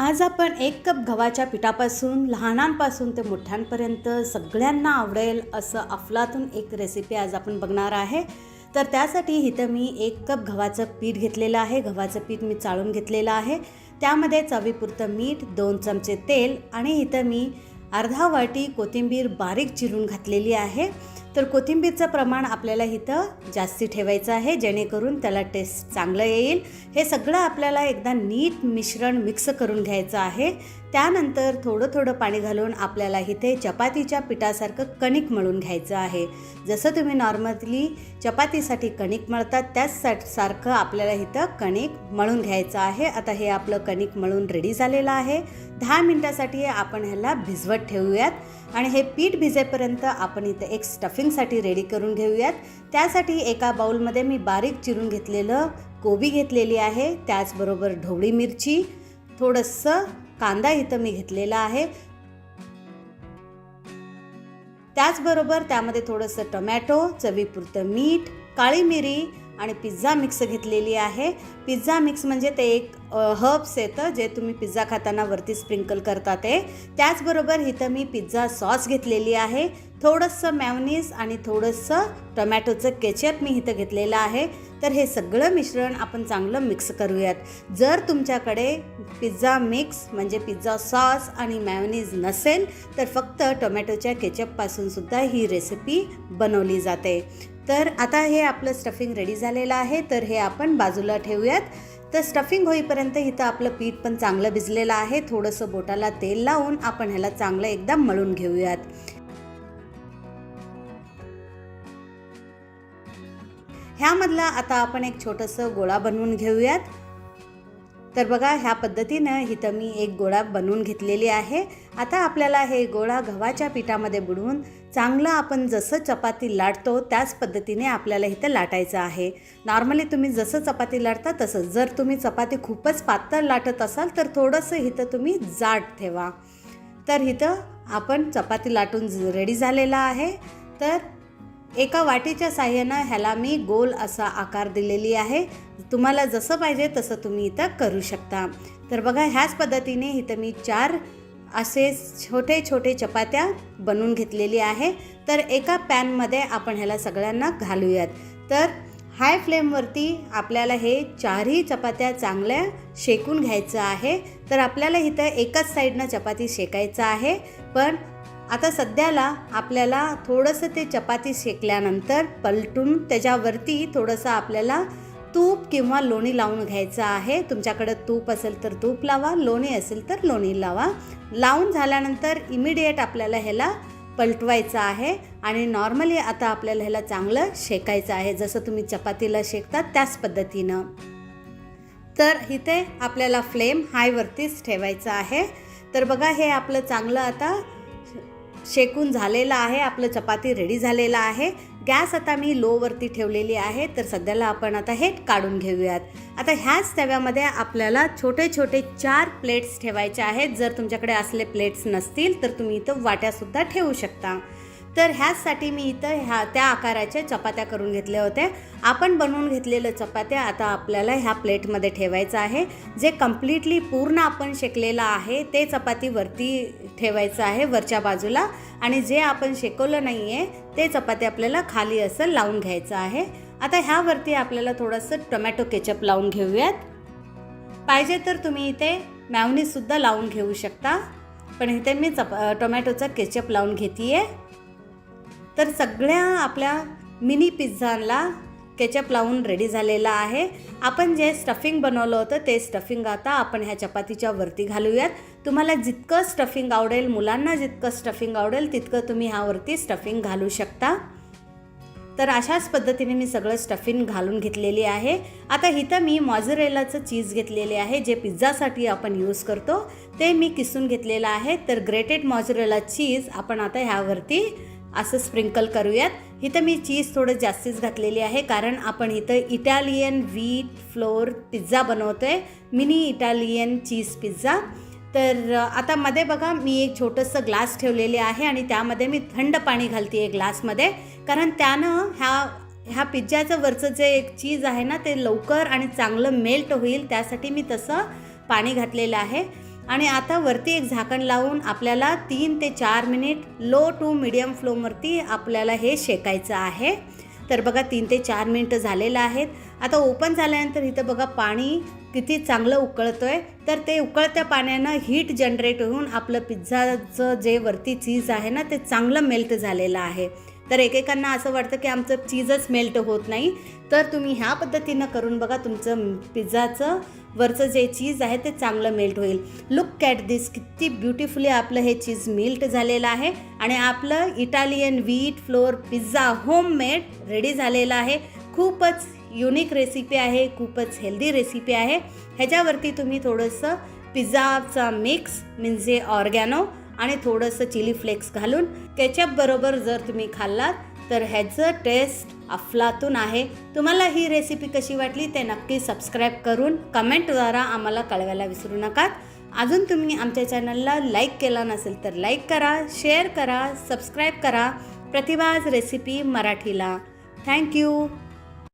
आज आपण एक कप गव्हाच्या पिठापासून लहानांपासून ते मोठ्यांपर्यंत सगळ्यांना आवडेल असं अफलातून एक रेसिपी आज आपण बघणार आहे. तर त्यासाठी इथं मी एक कप गव्हाचं पीठ घेतलेलं आहे. गव्हाचं पीठ मी चाळून घेतलेलं आहे. त्यामध्ये चवीपुरतं मीठ दोन चमचे तेल आणि इथं मी अर्धा वाटी कोथिंबीर बारीक चिरून घातलेली आहे. तर कोथिंबीरचं प्रमाण आपल्याला इथं जास्ती ठेवायचं आहे जेणेकरून त्याला टेस्ट चांगलं येईल. हे सगळं आपल्याला एकदा नीट मिश्रण मिक्स करून घ्यायचं आहे. त्यानंतर थोडं थोडं पाणी घालून आपल्याला इथे चपातीच्या पिठासारखं कणिक मळून घ्यायचं आहे. जसं तुम्ही नॉर्मली चपातीसाठी कणिक मळतात त्याच सारखं आपल्याला इथं कणिक मळून घ्यायचं आहे. आता हे आपलं कणिक मळून रेडी झालेलं आहे. दहा मिनटासाठी आपण ह्याला भिजवत ठेवूयात आणि हे पीठ भिजेपर्यंत आपण इथं एक स्टफिंगसाठी रेडी करून घेऊयात. त्यासाठी एका बाउलमध्ये मी बारीक चिरून घेतलेलं कोबी घेतलेली आहे. त्याचबरोबर ढोबळी मिरची थोडंसं कांदा इथं मी घेतलेला आहे. त्याचबरोबर त्यामध्ये थोडंसं टोमॅटो चवीपुरतं मीठ काळी मिरी आणि पिझ्झा मिक्स घेतलेली आहे. पिझ्झा मिक्स म्हणजे ते एक हर्ब्स येतं जे तुम्ही पिझ्झा खाताना वरती स्प्रिंकल करता ते. त्याचबरोबर इथं मी पिझ्झा सॉस घेतलेली आहे. थोडंसं मॅवनीज आणि थोडंसं टोमॅटोचं केचअप मी इथं घेतलेलं आहे. तर हे सगळं मिश्रण आपण चांगलं मिक्स करूयात. जर तुमच्याकडे पिझ्झा मिक्स म्हणजे पिझ्झा सॉस आणि मॅवनीज नसेल तर फक्त टोमॅटोच्या केचअपपासूनसुद्धा ही रेसिपी बनवली जाते. तर आता हे आपलं स्टफिंग रेडी झालेलं आहे. तर हे आपण बाजूला ठेवूयात. तर स्टफिंग होईपर्यंत इथं आपलं पीठ पण चांगलं भिजलेलं आहे. थोडंसं बोटाला तेल लावून आपण ह्याला चांगलं एकदा मळून घेऊयात. ह्यामधला आता आपण एक छोटंसं गोळा बनवून घेऊयात. तर बघा ह्या पद्धतीनं इथं मी एक गोळा बनवून घेतलेली आहे. आता आपल्याला हे गोळा गव्हाच्या पिठामध्ये बुडवून चांगलं आपण जसं चपाती लाटतो त्याच पद्धतीने आपल्याला इथं लाटायचं आहे. नॉर्मली तुम्ही जसं चपाती लाटता तसं. जर तुम्ही चपाती खूपच पातळ लाटत असाल तर थोडंसं इथं तुम्ही जाड ठेवा. तर इथं आपण चपाती लाटून रेडी झालेला आहे. तर एका वाटीच्या साह्यानं ह्याला मी गोल असा आकार दिलेली आहे. तुम्हाला जसं पाहिजे तसं तुम्ही इथं करू शकता. तर बघा ह्याच पद्धतीने इथं मी चार असे छोटे छोटे चपात्या बनवून घेतलेली आहे. तर एका पॅनमध्ये आपण ह्याला सगळ्यांना घालूयात. तर हाय फ्लेमवरती आपल्याला हे चारही चपात्या चांगल्या शेकून घ्यायचं आहे. तर आपल्याला इथं एकाच साईडनं चपाती शेकायचं आहे. पण आता सध्याला आपल्याला थोडंसं ते चपाती शेकल्यानंतर पलटून त्याच्यावरती थोडंसं आपल्याला तूप किंवा लोणी लावून घ्यायचं आहे. तुमच्याकडं तूप असेल तर तूप लावा लोणी असेल तर लोणी लावा. लावून झाल्यानंतर इमिडिएट आपल्याला ह्याला पलटवायचं आहे आणि नॉर्मली आता आपल्याला ह्याला चांगलं शेकायचं आहे. जसं तुम्ही चपातीला शेकता त्याच पद्धतीनं. तर इथे आपल्याला फ्लेम हायवरतीच ठेवायचं आहे. तर बघा हे आपलं चांगलं आता शेकून झालेलं आहे आपलं चपाती रेडी झालेलं आहे. गॅस आता मी लोवरती ठेवलेली आहे तर सध्याला आपण आता हे काढून घेऊयात. आता ह्याच तव्यामध्ये आपल्याला छोटे छोटे चार प्लेट्स ठेवायचे आहेत. जर तुमच्याकडे असले प्लेट्स नसतील तर तुम्ही इथं वाट्यासुद्धा ठेवू शकता. तर ह्याचसाठी मी इथं ह्या त्या आकाराच्या चपात्या करून घेतल्या होत्या. आपण बनवून घेतलेलं चपात्या आता आपल्याला ह्या प्लेटमध्ये ठेवायचं आहे. जे कम्प्लिटली पूर्ण आपण शेकलेलं आहे ते चपाती वरती ठेवायचं आहे वरच्या बाजूला. आणि जे आपण शेकवलं नाही आहे ते चपाती आपल्याला खाली असं लावून घ्यायचं आहे. आता ह्यावरती आपल्याला थोडंसं टोमॅटो केचप लावून घेऊयात. पाहिजे तर तुम्ही इथे मॅवनीसुद्धा लावून घेऊ शकता. पण इथे मी चप टोमॅटोचा केचप लावून घेते आहे तर सगळ्या आपल्या मिनी पिझ्झाला केचप लावून रेडी झालेला आहे. आपण जे स्टफिंग बनवलं होतं ते स्टफिंग आता आपण ह्या चपातीच्या वरती घालूयात. तुम्हाला जितकं स्टफिंग आवडेल मुलांना जितकं स्टफिंग आवडेल तितकं तुम्ही ह्यावरती स्टफिंग घालू शकता. तर अशाच पद्धतीने मी सगळं स्टफिंग घालून घेतलेली आहे. आता इथं मी मॉझरेलाचं चीज घेतलेले आहे जे पिझ्झासाठी आपण यूज करतो. ते मी किसून घेतलेलं आहे. तर ग्रेटेड मॉझरेला चीज आपण आता ह्यावरती असं स्प्रिंकल करूयात. इथं मी चीज थोडं जास्तीच घातलेली आहे कारण आपण इथं इटालियन व्हीट फ्लोअर पिझ्झा बनवतो आहे मिनी इटालियन चीज पिझ्झा. तर आता मध्ये बघा मी एक छोटंसं ग्लास ठेवलेले आहे आणि त्यामध्ये मी थंड पाणी घालते आहे ग्लासमध्ये. कारण त्यानं ह्या ह्या पिझ्झाचं वरचं जे एक चीज आहे ना ते लवकर आणि चांगलं मेल्ट होईल त्यासाठी मी तसं पाणी घातलेलं आहे. आणि आता वरती एक झाकण लावून आपल्याला तीन ते चार मिनिट लो टू मिडियम फ्लोमवरती आपल्याला हे शेकायचं आहे. तर बघा तीन ते चार मिनटं झालेलं आहेत. आता ओपन झाल्यानंतर इथं बघा पाणी किती चांगलं उकळतं आहे तर ते उकळत्या पाण्यानं हीट जनरेट होऊन आपलं पिझ्झाचं जे वरती चीज आहे ना ते चांगलं मेल्ट झालेलं आहे. तर एकेकांना असं वाटतं की आमचं चीजच मेल्ट होत नाही. तर तुम्ही ह्या पद्धतीनं करून बघा तुमचं पिझ्झाचं वरचं जे चीज आहे ते चांगलं मेल्ट होईल. लुक कॅट दिस किती ब्युटिफुली आपलं हे चीज मेल्ट झालेलं आहे आणि आपलं Italian wheat flour pizza homemade ready झालेलं आहे. खूपच युनिक रेसिपी आहे खूपच हेल्दी रेसिपी आहे. ह्याच्यावरती तुम्ही थोडंसं पिझ्झाचा मिक्स म्हणजे ऑर्गॅनो आणि थोडंसं चिली फ्लेक्स घालून त्याच्याबरोबर जर तुम्ही खाल्लात तर ह्याचं टेस्ट अफलातून आहे. तुम्हाला ही रेसिपी कशी वाटली ते नक्की सबस्क्राईब करून कमेंटद्वारा आम्हाला कळवायला विसरू नका. अजून तुम्ही आमच्या चॅनलला लाईक केला नसेल तर लाईक करा शेअर करा सबस्क्राईब करा. प्रतिभाज रेसिपी मराठीला. थँक्यू